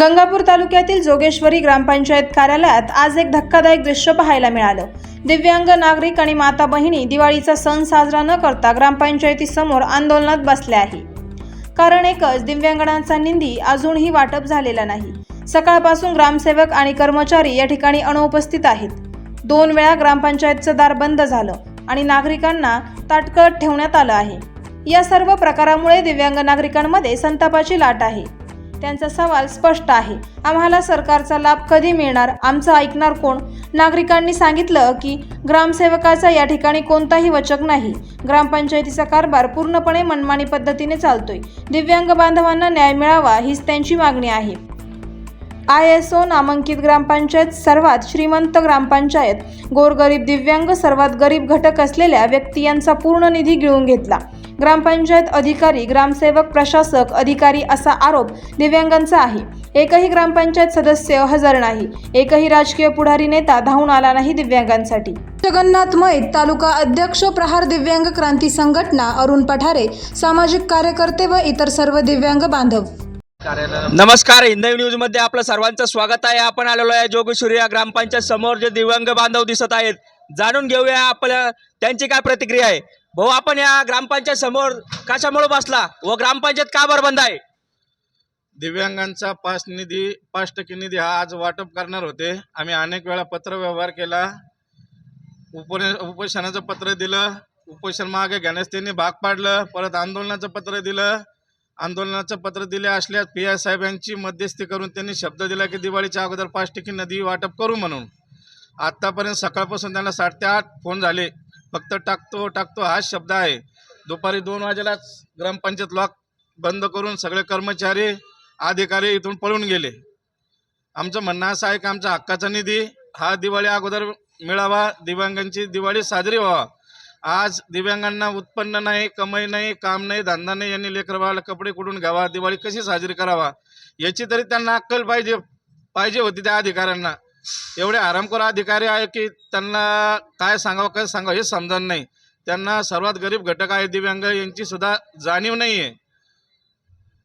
गंगापूर तालुक्यातील जोगेश्वरी ग्रामपंचायत कार्यालयात आज एक धक्कादायक दृश्य पाहायला मिळालं. दिव्यांग नागरिक आणि माता बहिणी दिवाळीचा सण साजरा न करता ग्रामपंचायतीसमोर आंदोलनात बसल्या आहे कारण एकच दिव्यांगणांचा निधी अजूनही वाटप झालेला नाही. सकाळपासून ग्रामसेवक आणि कर्मचारी या ठिकाणी अनुपस्थित आहेत. दोन वेळा ग्रामपंचायतचं दार बंद झालं आणि नागरिकांना ताटकळत ठेवण्यात आलं आहे. या सर्व प्रकारामुळे दिव्यांग नागरिकांमध्ये संतापाची लाट आहे. त्यांचा सवाल स्पष्ट आहे. आम्हाला सरकारचा लाभ कधी मिळणार? आमचं ऐकणार कोण? नागरिकांनी सांगितलं की ग्रामसेवकाचा या ठिकाणी कोणताही वचक नाही. ग्रामपंचायतीचा कारभार पूर्णपणे मनमानी पद्धतीने चालतोय. दिव्यांग बांधवांना न्याय मिळावा हीच त्यांची मागणी आहे. आय एस ओ नामांकित ग्रामपंचायत सर्वात श्रीमंत ग्रामपंचायत. गोरगरीब दिव्यांग सर्वात गरीब घटक असलेल्या व्यक्ती यांचा पूर्ण निधी गिळून घेतला. ग्रामपंचायत अधिकारी ग्रामसेवक प्रशासक अधिकारी असा आरोप दिव्यांगांचा आहे. एकही ग्रामपंचायत सदस्य हजर नाही. एकही राजकीय पुढारी नेता धावून आला नाही दिव्यांगांसाठी. जगन्नाथ मैत तालुका अध्यक्ष प्रहार दिव्यांग क्रांती संघटना अरुण पठारे सामाजिक कार्यकर्ते व इतर सर्व दिव्यांग बांधव. नमस्कार हिंदवी न्यूजमध्ये आपलं सर्वांचं स्वागत आहे. आपण आलेलो आहे जोगेश्वरी या ग्रामपंचायत समोर. जे दिव्यांग बांधव दिसत आहेत जाणून घेऊया आपल्या त्यांची काय प्रतिक्रिया आहे. भाऊ आपण या ग्रामपंचायत समोर कशामुळे बसला? व ग्रामपंचायत का बरं बंद आहे? दिव्यांगांचा पास निधी पाच टक्के निधी हा आज वाटप करणार होते. आम्ही अनेक वेळा पत्र व्यवहार केला. उप उपोषणाचं पत्र दिलं. उपोषण मागे घेण्यास त्यांनी भाग पाडलं. परत आंदोलनाचं पत्र दिलं. आंदोलनाचं पत्र दिले असल्यास पी आय साहेब यांची मध्यस्थी करून त्यांनी शब्द दिला की दिवाळीच्या अगोदर पाच टक्के नदी वाटप करू म्हणून. आत्तापर्यंत सकाळपासून त्यांना सात ते आठ फोन झाले. फक्त टाकतो टाकतो हाच शब्द आहे. दुपारी दोन वाजेलाच ग्रामपंचायत लॉक बंद करून सगळे कर्मचारी अधिकारी इथून पळून गेले. आमचं म्हणणं असं आहे की आमचा हक्काचा निधी हा दिवाळी अगोदर मिळावा दिव्यांगांची दिवाळी साजरी व्हावा. आज दिव्यांगांना उत्पन्न नाही कमाई नाही काम नाही धंदा नाही यांनी लेकरबाळाला कपडे कुठून घ्यावा दिवाळी कशी साजरी करावा याची तरी त्यांना अक्कल पाहिजे पाहिजे होती त्या अधिकाऱ्यांना. एवढे आरामखोर अधिकारी आहे की त्यांना काय सांगावं काय सांगावं हे समजत नाही. त्यांना सर्वात गरीब घटक आहे दिव्यांग यांची सुद्धा जाणीव नाही आहे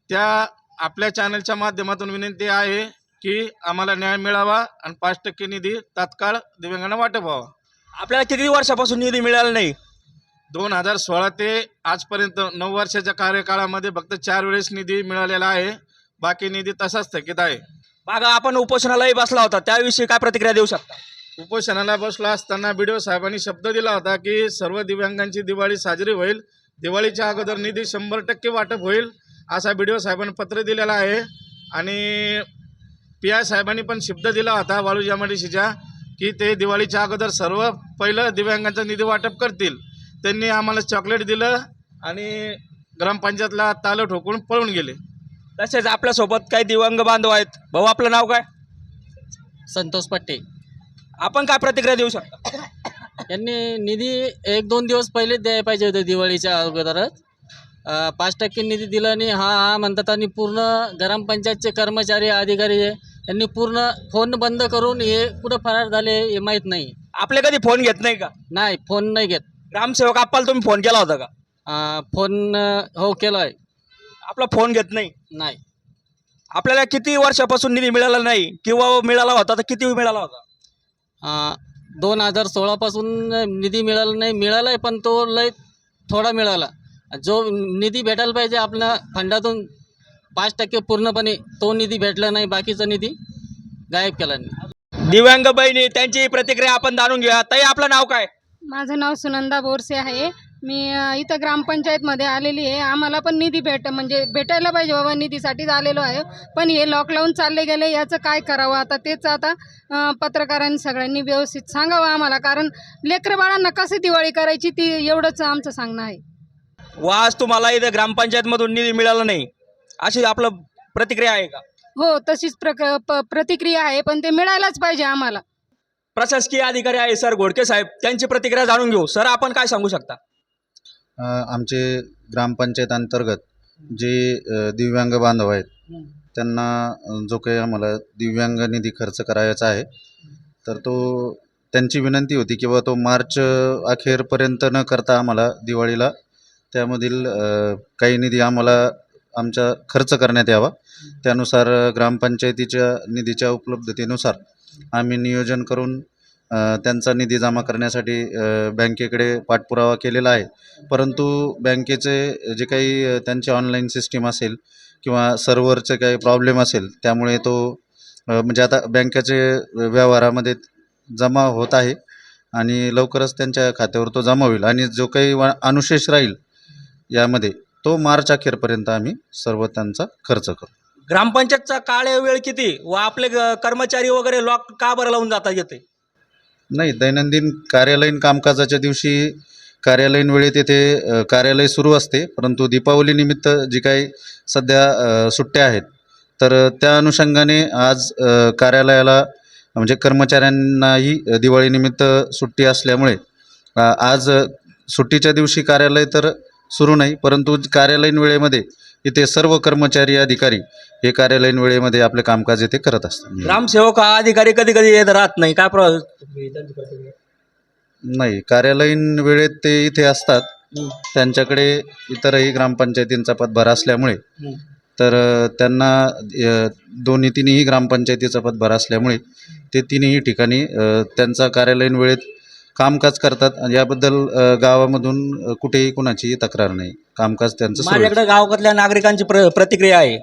त्या आपल्या चॅनलच्या माध्यमातून विनंती आहे की आम्हाला न्याय मिळावा आणि पाच टक्के निधी तात्काळ दिव्यांगांना वाटप व्हावा आपल्याला किती वर्षापासून निधी मिळाला नाही? दोन हजार सोळा ते आजपर्यंत नऊ वर्षाच्या कार्यकाळामध्ये फक्त चार वेळेस निधी मिळालेला आहे. बाकी निधी तसाच थकीत आहे. मागं आपण उपोषणालाही बसला होता त्याविषयी काय प्रतिक्रिया देऊ शकता? उपोषणाला बसला असताना बी डी साहेबांनी शब्द दिला होता की सर्व दिव्यांगांची दिवाळी साजरी होईल दिवाळीच्या अगोदर निधी शंभर टक्के वाटप होईल असा बी डी साहेबांनी पत्र दिलेला आहे. आणि पी आय साहेबांनी पण शब्द दिला होता वाळूज एमआयडीसीच्या की ते दिवाळीच्या अगोदर सर्व पहिलं दिव्यांगांचा निधी वाटप करतील. त्यांनी आम्हाला चॉकलेट दिलं आणि ग्रामपंचायतला तालं ठोकून पळून गेले. तसेच आपल्यासोबत काही दिव्यांग बांधव आहेत. भाऊ आपलं नाव काय? संतोष पट्टे. आपण काय प्रतिक्रिया देऊ शकता? यांनी निधी एक दोन दिवस पहिलेच द्यायला पाहिजे होते दिवाळीच्या अगोदरच. अं, पाच टक्के निधी दिला आणि हा हा म्हणतात आणि पूर्ण ग्रामपंचायतचे कर्मचारी अधिकारी आहे यांनी पूर्ण फोन बंद करून हे कुठं फरार झाले हे माहीत नाही. आपले कधी फोन घेत नाही का? नाही फोन नाही घेत. ग्रामसेवक आपल्याला तुम्ही फोन केला होता का? अं, फोन अं, हो केला आहे आपला फोन घेत नाही. नाही. आपल्याला किती वर्षापासून निधी मिळाला नाही किंवा मिळाला होता तर किती मिळाला होता? अं, दोन हजार सोळापासून निधी मिळाला नाही मिळाला आहे पण तो लय थोडा मिळाला. जो निधी भेटायला पाहिजे आपल्या फंडातून पाच टक्के पूर्णपणे तो निधी भेटला नाही बाकीचा निधी गायब केला नाही. दिव्यांग बहिणी त्यांची प्रतिक्रिया आपण जाणून घेऊया. ताई आपलं नाव काय? माझं नाव सुनंदा बोरसे आहे. मी इथं ग्रामपंचायतमध्ये आलेली आहे. आम्हाला पण निधी भेट म्हणजे भेटायला पाहिजे बाबा निधीसाठीच आलेलो आहे. पण हे लॉक लावून चालले गेले याचं काय करावं? आता तेच आता पत्रकारांनी सगळ्यांनी व्यवस्थित सांगावं आम्हाला. कारण लेकरं बाळांना कशी दिवाळी करायची ती एवढंच आमचं सांगणं आहे. व आज तुम्हाला इथं ग्रामपंचायत मधून निधी मिळाला नाही. अशी आपलं प्रतिक्रिया आहे का? हो तशीच प्रक प प्रतिक्रिया आहे पण ते मिळायलाच पाहिजे आम्हाला. प्रशासकीय अधिकारी आहे सर घोडके साहेब. त्यांची प्रतिक्रिया जाणून घेऊ. सर आपण काय सांगू शकता? आमचे ग्रामपंचायत अंतर्गत जे दिव्यांग बांधव आहेत त्यांना जो काही आम्हाला दिव्यांग निधी खर्च करायचा आहे तर तो त्यांची विनंती होती की तो मार्च अखेरपर्यंत न करता आम्हाला दिवाळीला त्यामधील काही निधी आम्हाला आमच्या खर्च करण्यात यावा. त्यानुसार ग्रामपंचायतीच्या निधीच्या उपलब्धतेनुसार आम्ही नियोजन करून त्यांचा निधी जमा करण्यासाठी बँकेकडे पाठपुरावा केलेला आहे. परंतु बँकेचे जे काही त्यांचे त्यांची ऑनलाईन सिस्टीम असेल किंवा सर्व्हरचे काही प्रॉब्लेम असेल त्यामुळे तो म्हणजे आता बँकेचे व्यवहारामध्ये जमा होत आहे आणि लवकरच त्यांच्या खात्यावर तो जमा होईल आणि जो काही वा अनुशेष राहील यामध्ये तो मार्च अखेरपर्यंत आम्ही सर्व त्यांचा खर्च करू. ग्रामपंचायतचा काळ वेळ किती व आपले ग- कर्मचारी वगैरे लॉक का बरं लावून जाता येते नाही दैनंदिन कार्यालयीन कामकाजाच्या दिवशी कार्यालयीन वेळेत येथे कार्यालय सुरू असते परंतु दीपावलीनिमित्त जी काही सध्या सुट्ट्या आहेत तर त्या अनुषंगाने आज कार्यालयाला म्हणजे कर्मचाऱ्यांनाही दिवाळीनिमित्त सुट्टी असल्यामुळे आज सुट्टीच्या दिवशी कार्यालय तर सुरू नाही परंतु कार्यालयीन वेळेमध्ये इथे सर्व कर्मचारी अधिकारी हे कार्यालयीन वेळेमध्ये आपले कामकाज येथे करत असतात. ग्रामसेवक हा अधिकारी कधी कधी येत राहत नाही. काय प्र नाही कार्यालयीन वेळेत ते इथे असतात. त्यांच्याकडे इतरही ग्रामपंचायतींचा पदभार असल्यामुळे तर अ, त्यांना अ, दोन्ही तिन्ही ग्रामपंचायतीचा पदभार असल्यामुळे ते तिन्ही ठिकाणी अ, त्यांचा कार्यालयीन वेळेत कामकाज करतात याबद्दल अ, गावामधून कुठेही कुणाची तक्रार नाही. कामकाज त्यांचं सुरळीत माझ्याकडे गावातल्या नागरिकांची प्र प्रतिक्रिया आहे.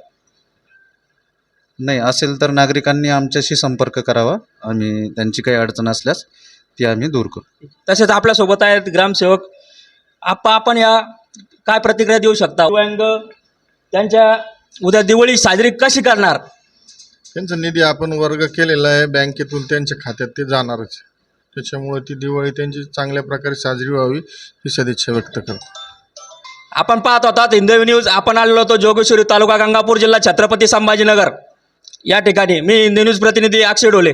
नाही असेल तर नागरिकांनी आमच्याशी संपर्क करावा. आम्ही त्यांची काही अडचण असल्यास ती आम्ही दूर करू. तसेच आपल्यासोबत आहेत ग्रामसेवक. आप्पा आपण या काय प्रतिक्रिया देऊ शकता? दिव्यांग त्यांच्या उद्या दिवाळी साजरी कशी करणार? त्यांचा निधी आपण वर्ग केलेला आहे. बँकेतून त्यांच्या खात्यात ते जाणारच त्याच्यामुळे ती दिवाळी त्यांची चांगल्या प्रकारे साजरी व्हावी ही सदिच्छा व्यक्त करतो. आपण पाहत होतात हिंदवी न्यूज. आपण आलेलो होतो जोगेश्वरी तालुका गंगापूर जिल्हा छत्रपती संभाजीनगर. या ठिकाणी मी हिंदी न्यूज प्रतिनिधी अक्षय डोले.